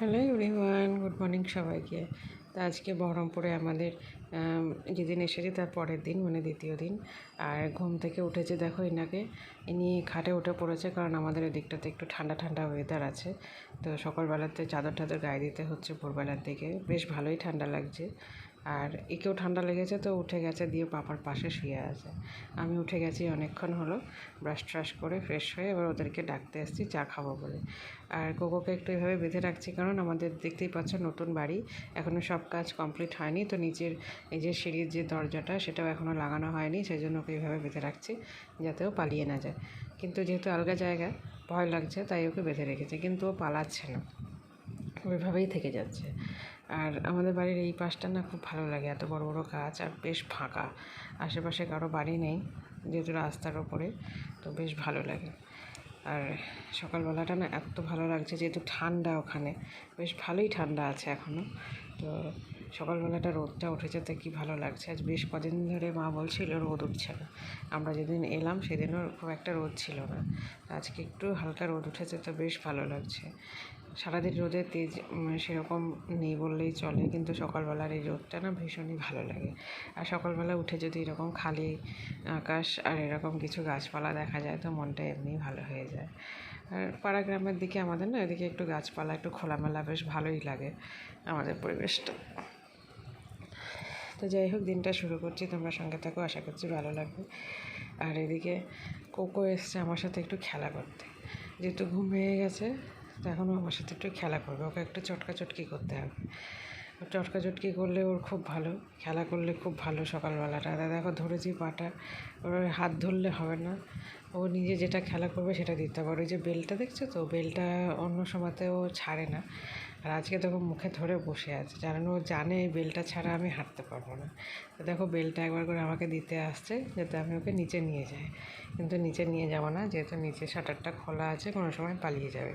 Hello everyone, good morning সবাইকে। তা আজকে বহরমপুরে আমাদের যেদিন এসেছি তার পরের দিন মানে দ্বিতীয় দিন। আর ঘুম থেকে উঠেছে, দেখো এনাকে ইনি খাটে উঠে পড়েছে কারণ আমাদের দিকটাতে একটু ঠান্ডা ঠান্ডা ওয়েদার আছে। তো সকালবেলাতে চাদর টাদর গায়ে দিতে হচ্ছে ভোরবেলার দিকে। বেশ ভালোই ঠান্ডা লাগছে। আর একেও ঠান্ডা লেগেছে তো উঠে গেছে দিয়ে পাপার পাশে শুয়ে আছে। আমি উঠে গেছি অনেকক্ষণ হলো ব্রাশ ট্রাশ করে ফ্রেশ হয়ে এবার ওদেরকে ডাকতে এসেছি, চা খাব বলে। আর কোকোকে একটু এভাবে বেঁধে রাখছি কারণ আমাদের দেখতেই পাচ্ছ নতুন বাড়ি এখনও সব কাজ কমপ্লিট হয়নি। তো নিচের এই যে সিঁড়ির যে দরজাটা, সেটাও এখনও লাগানো হয়নি, সেই জন্য ওকে এইভাবে বেঁধে রাখছি যাতে ও পালিয়ে না যায়। কিন্তু যেহেতু আলগা জায়গা, ভয় লাগছে, তাই ওকে বেঁধে রেখেছে, কিন্তু ও পালাচ্ছে না। ওইভাবেই থেকে যাচ্ছে। আর আমাদের বাড়ির এই পাশটা না খুব ভালো লাগে, এত বড় বড় গাছ আর বেশ ফাঁকা। আশেপাশে কারও বাড়ি নেই, যেহেতু রাস্তার ওপরে, তো বেশ ভালো লাগে। আর সকালবেলাটা না এত ভালো লাগছে যেহেতু ঠান্ডা ওখানে, বেশ ভালোই ঠান্ডা আছে এখনও তো সকালবেলাটা রোদটা উঠেছে, তো কী ভালো লাগছে। আজ বেশ কদিন ধরে মা বলছিল রোদ উঠছে না। আমরা যেদিন এলাম সেদিনও খুব একটা রোদ ছিল না। আজকে একটু হালকা রোদ উঠেছে, তো বেশ ভালো লাগছে। সারাদিন রোদের তেজ সেরকম নেই বললেই চলে, কিন্তু সকালবেলার এই রোদটা না ভীষণই ভালো লাগে। আর সকালবেলা উঠে যদি এরকম খালি আকাশ আর এরকম কিছু গাছপালা দেখা যায়, তো মনটা এমনিই ভালো হয়ে যায়। আর পাড়া গ্রামের দিকে আমাদের না, এদিকে একটু গাছপালা, একটু খোলামেলা বেশ ভালোই লাগে আমাদের পরিবেশটা। তো যাই হোক, দিনটা শুরু করছি, তোমরা সঙ্গে থাকো, আশা করছি ভালো লাগবে। আর এদিকে কোকো এসছে আমার সাথে একটু খেলা করতে। যেহেতু ঘুম ভেঙে গেছে তো এখন আমার সাথে একটু খেলা করবে। ওকে একটু চটকা চটকি করতে হবে। চটকা চটকি করলে ওর খুব ভালো, খেলা করলে খুব ভালো সকালবেলাটা। দেখো ধরেছি পাটা, ওর হাত ধরলে হবে না। ও নিজে যেটা খেলা করবে সেটা দিতে আর ওই যে বেলটা দেখছ তো? বেলটা অন্য সময়তে ও ছাড়ে না। আর আজকে দেখো মুখে ধরে বসে আছে। কারণ ও জানে এই বেলটা ছাড়া আমি হাঁটতে পারব না। তো দেখো বেলটা একবার করে আমাকে দিতে আসছে যাতে আমি ওকে নিচে নিয়ে যাই। কিন্তু নিচে নিয়ে যাব না, যেহেতু নিচে শাটারটা খোলা আছে, কোনো সময় পালিয়ে যাবে।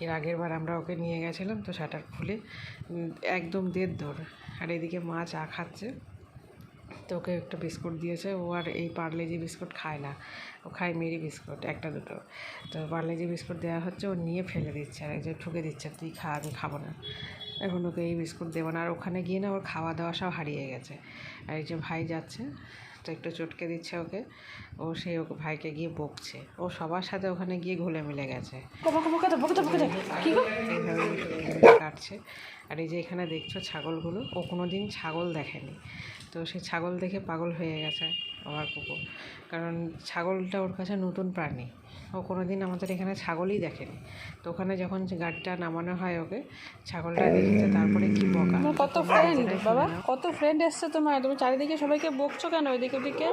এর আগের বার আমরা ওকে নিয়ে গেছিলাম তো শাটার খুলে একদম দেড় দৌড়। আর এদিকে মা চা খাচ্ছে। তো ওকে একটা বিস্কুট দিয়েছে। ও আর এই পার্লেজি বিস্কুট খায় না, ও খায় মেরি বিস্কুট, একটা দুটো। তো পার্লেজি বিস্কুট দেওয়া হচ্ছে, ও নিয়ে ফেলে দিচ্ছে আর যে ঠুকে দিচ্ছে, তুই খা, আমি খাব না। এখন ওকে এই বিস্কুট দেবো না। আর ওখানে গিয়ে না ওর খাওয়া দাওয়া সব হারিয়ে গেছে। আর এই যে ভাই যাচ্ছে তো একটু চটকে দিচ্ছে ওকে। ও সেই ওকে ভাইকে গিয়ে বকছে। ও সবার সাথে ওখানে গিয়ে ঘুলে মিলে গেছে। কাটছে। আর এই যে এখানে দেখছ ছাগলগুলো ও কোনো দিন ছাগল দেখেনি। তো সে ছাগল দেখে পাগল হয়ে গেছে। আমার কুকুর। কারণ ছাগলটা ওর কাছে নতুন প্রাণী। ও কোনো দিন আমাদের এখানে ছাগলই দেখেনি। তো ওখানে যখন গাড়িটা নামানো হয় ওকে ছাগলটা দেখেছে তারপরে কি বকা। কত ফ্রেন্ড বাবা? কত ফ্রেন্ড এসছে তোমার? তুমি চারিদিকে সবাইকে বকছো কেন? ওইদিকে ওদিকে?